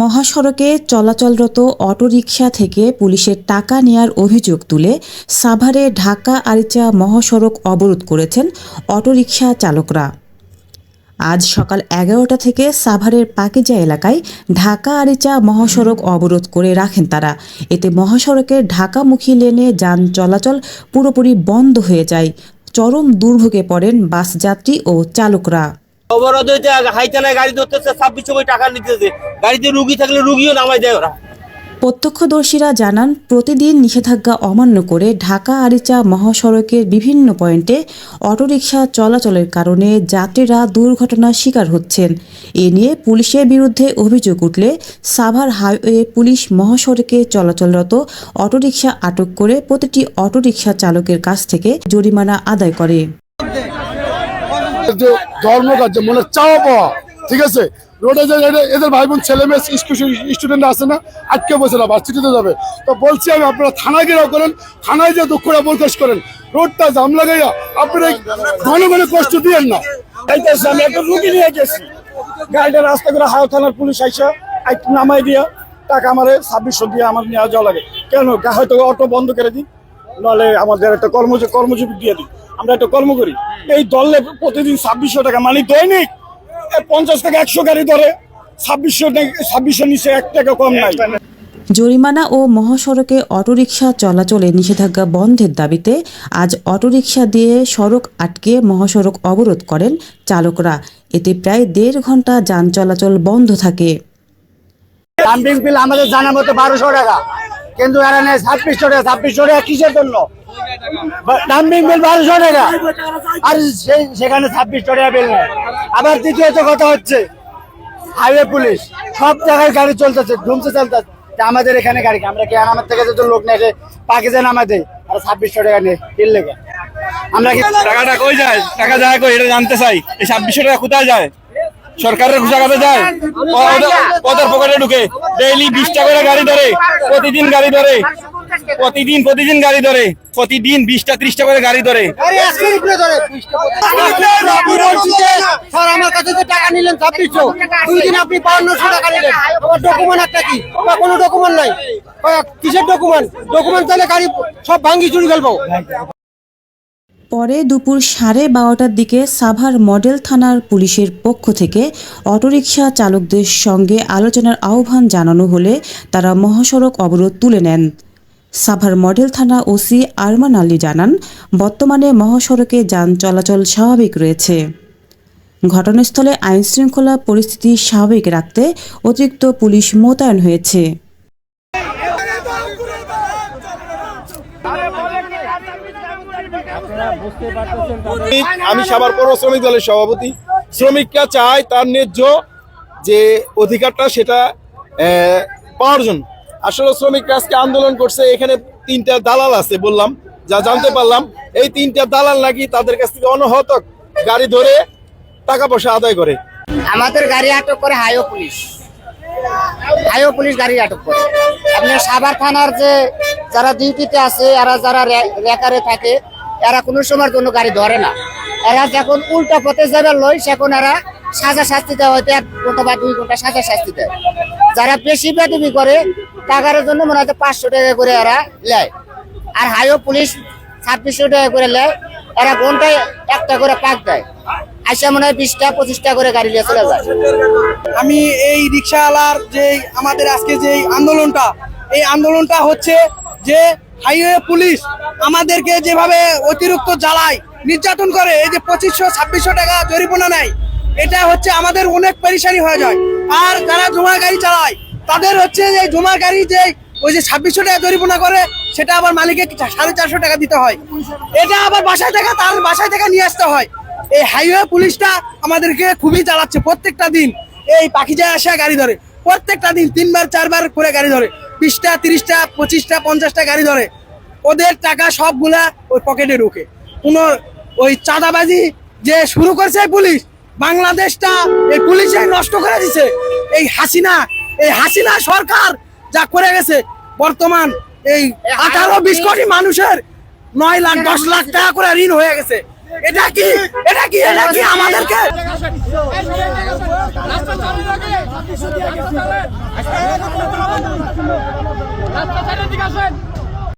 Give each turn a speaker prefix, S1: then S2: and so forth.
S1: মহাসড়কে চলাচলরত অটোরিকশা থেকে পুলিশের টাকা নেয়ার অভিযোগ তুলে সাভারে ঢাকা আরিচা মহাসড়ক অবরোধ করেছেন অটোরিকশা চালকরা। আজ সকাল এগারোটা থেকে সাভারের পাকিজা এলাকায় ঢাকা আরিচা মহাসড়ক অবরোধ করে রাখেন তারা। এতে মহাসড়কের ঢাকামুখী লেনে যান চলাচল পুরোপুরি বন্ধ হয়ে যায়। চরম দুর্ভোগে পড়েন বাস যাত্রী ও চালকরা।
S2: অবরোধ হয়েছে হাইটানায় গাড়ি ধরতেছে, ছাব্বিশ সময় টাকা নিতেছে। গাড়িতে রুগী থাকলে রুগীও নামাই দেয় ওরা।
S1: প্রত্যক্ষদর্শীরা জানান, প্রতিদিন নিষেধাজ্ঞা অমান্য করে ঢাকা, আরিচা মহাসড়কের বিভিন্ন পয়েন্টে অটোরিকশা চলাচলের কারণে যাত্রীরা দুর্ঘটনার শিকার হচ্ছেন। এ নিয়ে পুলিশের বিরুদ্ধে অভিযোগ উঠলে সাভার হাইওয়ে পুলিশ মহাসড়কে চলাচলরত অটোরিকশা আটক করে প্রতিটি অটোরিকশা চালকের কাছ থেকে জরিমানা আদায় করে।
S3: যে ধর্মকার্য, মনে চাওয়া পাওয়া, ঠিক আছে? রোডে যে এদের- ভাই বোন ছেলে মেয়ে স্টুডেন্ট আছে না, আটকে বসে না, ভার্সিটিতে যাবে। তো বলছি আমি, আপনারা থানায় গিয়ে করেন, থানায় যে দুঃখটা প্রকাশ করেন, রোডটা জাম লাগাইয়া আপনারা এই ঘন ঘন কষ্ট দিয়েন না।
S4: আমি রুগী নিয়ে গেছি। গাড়িটা রাস্তা করে হাও থানার পুলিশ আইসা নামাই দিয়া টাকা আমারে ছাব্বিশশো দিয়ে আমার নেওয়া যাওয়া লাগে। কেন? হয়তো অটো বন্ধ করে দিই নাহলে আমাদের একটা কর্মজ কর্মজীবী দিয়ে দিই। আমরা একটা কর্ম করি। এই দলে প্রতিদিন ছাব্বিশশো টাকা মানে দৈনিক পঞ্চাশ থেকে একশো গাড়ি ধরে। ছাব্বিশশো ছাব্বিশশো নিচে এক টাকা কম নাই।
S1: জরিমানা ও মহাসড়কে অটোরিকশা চলাচলে নিষেধাজ্ঞা বন্ধের দাবিতে আজ অটোরিকশা দিয়ে সড়ক আটকে মহাসড়ক অবরোধ করেন চালকরা। এতে প্রায় দেড় ঘণ্টা যান চলাচল বন্ধ থাকে।
S4: বিল আমাদের জানা মতো বারোশো টাকা। কিন্তু এরা ছাব্বিশশো টাকা টাকা কিসের জন্য? ডাম্পিং বিল বারোশো টাকা। আর সেখানে টাকা বিল আবার দ্বিতীয়ত কথা হচ্ছে হাইওয়ে পুলিশ সব জায়গায় গাড়ি চলতেছে ধুমছে চলতেছে। আমাদের এখানে গাড়ি? আমরা কি আমার থেকে যদি লোক নেই পাকিজে নামা দেয়। আর ছাব্বিশশো টাকা নেই আমরা কি
S5: টাকাটা কই যায়? টাকা যায় কই? এটা জানতে চাই। এই ছাব্বিশশো টাকা কোথায় যায়? সরকারের ঘুষাঘাতে যায়। ওদের- পকেটে ঢুকে। ডেইলি বিশ টাকা করে গাড়ি ধরে প্রতিদিন গাড়ি ধরে প্রতিদিন প্রতিদিন গাড়ি ধরে প্রতিদিন বিশটা ত্রিশটা করে গাড়ি ধরে।
S4: স্যার আমার কাছে যে টাকা নিলেন ছাব্বিশশো দুই দিন আপনি বাউন্নশো টাকা নিলেন। আমার ডকুমেন্ট একটা কি? বা কোনো ডকুমেন্ট নাই। কিসের ডকুমেন্ট ডকুমেন্ট তাহলে গাড়ি সব ভাঙ্গি চুরি ফেলব।
S1: পরে দুপুর সাড়ে বারোটার দিকে সাভার মডেল থানার পুলিশের পক্ষ থেকে অটোরিকশা চালকদের সঙ্গে আলোচনার আহ্বান জানানো হলে তারা মহাসড়ক অবরোধ তুলে নেন। সাভার মডেল থানা ওসি আরমান আলী জানান, বর্তমানে মহাসড়কে যান চলাচল স্বাভাবিক রয়েছে। ঘটনাস্থলে আইনশৃঙ্খলা পরিস্থিতি স্বাভাবিক রাখতে অতিরিক্ত পুলিশ মোতায়েন হয়েছে।
S5: আমি সবার পর শ্রমিক দলের সভাপতি। শ্রমিকরা চায় তার ন্যায্য যে অধিকারটা সেটা পাওয়ার জন্য। আসলে শ্রমিকরা আজকে আন্দোলন করছে, এখানে তিনটা দালাল আছে বললাম, যা জানতে পারলাম। এই তিনটা দালাল নাকি তাদের কাছ থেকে অনহত গাড়ি ধরে টাকা পয়সা আদায় করে।
S6: আমাদের গাড়ি আটক করে হাইও পুলিশ। হাইও পুলিশ গাড়ি আটক করে। আপনার সাভার থানার যে যারা ডিউটিতে আছে, এরা যারা রেকারে থাকে এরা কোনো সময়ের জন্য গাড়ি ধরে না। এরা যখন উল্টা পথে যাবে লই, সেখন এরা সাজা শাস্তি দেওয়া হয়তো এক ঘণ্টা বা দুই ঘণ্টা সাজা শাস্তি দেয়। যারা বেশি বেদবি করে, টাকার জন্য মনে হয় পাঁচশো টাকা করে এরা নেয় আর হাইও পুলিশ ছাব্বিশশো টাকা করে নেয় এরা ঘন্টায় একটা করে পাক দেয়। আইসা মনে হয় বিশটা, পঁচিশটা করে গাড়ি নিয়ে চলে যায়।
S7: আমি এই রিক্সাওয়ালার যে আমাদের আজকে যে আন্দোলনটা, এই আন্দোলনটা হচ্ছে যে হাইওয়ে পুলিশ আমাদেরকে যেভাবে অতিরিক্ত জ্বালায়, নির্যাতন করে, এই যে পঁচিশশো, ছাব্বিশশো টাকা জরিমানা নেয়, এটা হচ্ছে আমাদের অনেক পেরেশানি হয়ে যায়। আর যারা জমা গাড়ি চালায়, তাদের হচ্ছে যে জমা গাড়ি যে ওই যে ছাব্বিশশো টাকা জরিমানা করে, সেটা আবার মালিকে সাড়ে চারশো টাকা দিতে হয়। এটা আবার বাসায় থেকে তার বাসায় থেকে নিয়ে আসতে হয়। এই হাইওয়ে পুলিশটা আমাদেরকে খুবই জ্বালাচ্ছে প্রত্যেকটা দিন। এই পাখি যায় আসা গাড়ি ধরে। প্রত্যেকটা দিন তিনবার, চারবার করে গাড়ি ধরে। বিশটা, তিরিশটা, পঁচিশটা, পঞ্চাশটা গাড়ি ধরে। ওদের টাকা সবগুলা ওই পকেটে ঢুকে। কোনো ওই চাঁদাবাজি যে শুরু করছে পুলিশ বাংলাদেশটা এই পুলিশে নষ্ট করে দিছে। এই হাসিনা এই হাসিনা সরকার যা করে গেছে বর্তমান এই আঠারো বিশ কোটি মানুষের নয় লাখ দশ লাখ টাকা করে ঋণ হয়ে গেছে। এটা কি এটা কি এটা কি আমাদেরকে
S8: রাস্তা সাইডের দিকে আসেন।